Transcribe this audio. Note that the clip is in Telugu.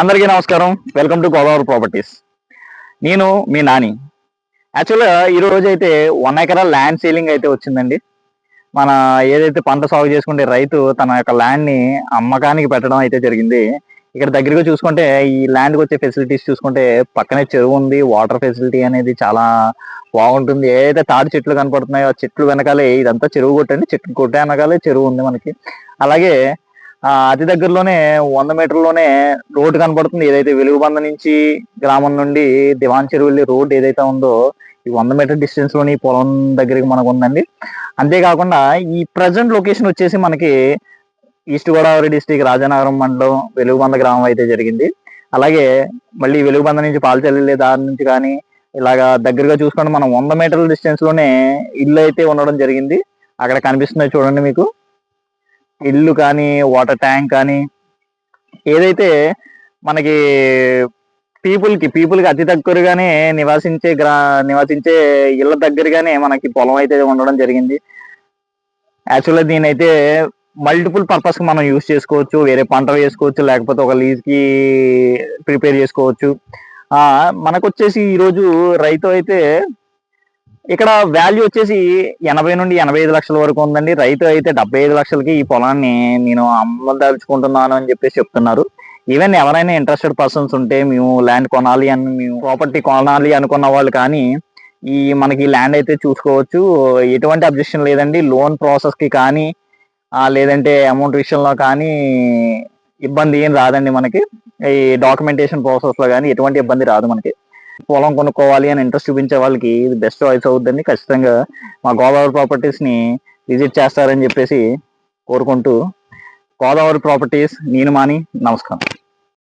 అందరికీ నమస్కారం. వెల్కమ్ టు గోదావరి ప్రాపర్టీస్ నేను మీ నాని. యాక్చువల్గా ఈ అయితే వన్ ఎకరా ల్యాండ్ సీలింగ్ అయితే వచ్చిందండి. మన ఏదైతే పంట సాగు చేసుకుంటే రైతు తన యొక్క ల్యాండ్ని అమ్మకానికి పెట్టడం అయితే జరిగింది. ఇక్కడ దగ్గరగా చూసుకుంటే ఈ ల్యాండ్కి వచ్చే ఫెసిలిటీస్ చూసుకుంటే పక్కనే చెరువు ఉంది. వాటర్ ఫెసిలిటీ అనేది చాలా బాగుంటుంది. ఏదైతే తాడి చెట్లు కనపడుతున్నాయో ఆ చెట్లు వెనకాలే ఇదంతా చెరువు కొట్టండి. చెట్లు కొట్టే వెనకాలే చెరువు ఉంది మనకి. అలాగే అతి దగ్గరలోనే వంద మీటర్లోనే రోడ్డు కనబడుతుంది. ఏదైతే వెలుగుబంద నుంచి గ్రామం నుండి దివాన్ చెరువు రోడ్ ఏదైతే ఉందో ఈ వంద మీటర్ డిస్టెన్స్లోని పొలం దగ్గరికి మనకు ఉందండి. అంతేకాకుండా ఈ ప్రజెంట్ లొకేషన్ వచ్చేసి మనకి ఈస్ట్ గోదావరి డిస్టిక్ రాజానగరం మండలం వెలుగుబంద గ్రామం అయితే జరిగింది. అలాగే మళ్ళీ వెలుగుబంద నుంచి పాలచెల్లి దారి నుంచి కానీ ఇలాగా దగ్గరగా చూసుకుంటే మనం వంద మీటర్ల డిస్టెన్స్లోనే ఇల్లు అయితే ఉండడం జరిగింది. అక్కడ కనిపిస్తున్నాయి చూడండి మీకు. ఇల్లు కానీ వాటర్ ట్యాంక్ కానీ ఏదైతే మనకి పీపుల్కి పీపుల్కి అతి దగ్గరగానే నివాసించే గ్రా నివసించే ఇళ్ళ దగ్గరగానే మనకి పొలం అయితే ఉండడం జరిగింది. యాక్చువల్గా దీని అయితే మల్టిపుల్ పర్పస్కి మనం యూస్ చేసుకోవచ్చు. వేరే పంట వేసుకోవచ్చు లేకపోతే ఒక లీజ్కి ప్రిపేర్ చేసుకోవచ్చు. మనకు వచ్చేసి ఈరోజు రైతు అయితే ఇక్కడ వాల్యూ వచ్చేసి ఎనభై నుండి ఎనభై ఐదు లక్షల వరకు ఉందండి. రైతు అయితే డెబ్బై ఐదు లక్షలకి ఈ పొలాన్ని నేను అమ్మదలుచుకుంటున్నాను అని చెప్పేసి చెప్తున్నారు. ఈవెన్ ఎవరైనా ఇంట్రెస్టెడ్ పర్సన్స్ ఉంటే మేము ల్యాండ్ కొనాలి అని మేము ప్రాపర్టీ కొనాలి అనుకున్న వాళ్ళు కానీ ఈ మనకి ల్యాండ్ అయితే చూసుకోవచ్చు. ఎటువంటి అబ్జెక్షన్ లేదండి. లోన్ ప్రాసెస్కి కానీ లేదంటే అమౌంట్ విషయంలో కానీ ఇబ్బంది ఏం రాదండి మనకి. ఈ డాక్యుమెంటేషన్ ప్రాసెస్లో కానీ ఎటువంటి ఇబ్బంది రాదు మనకి. పొలం కొనుక్కోవాలి అని ఇంట్రెస్ట్ చూపించే వాళ్ళకి ఇది బెస్ట్ చాయిస్ అవుతుందని ఖచ్చితంగా మా గోదావరి ప్రాపర్టీస్ని విజిట్ చేస్తారని చెప్పేసి కోరుకుంటూ గోదావరి ప్రాపర్టీస్ నేను మాని నమస్కారం.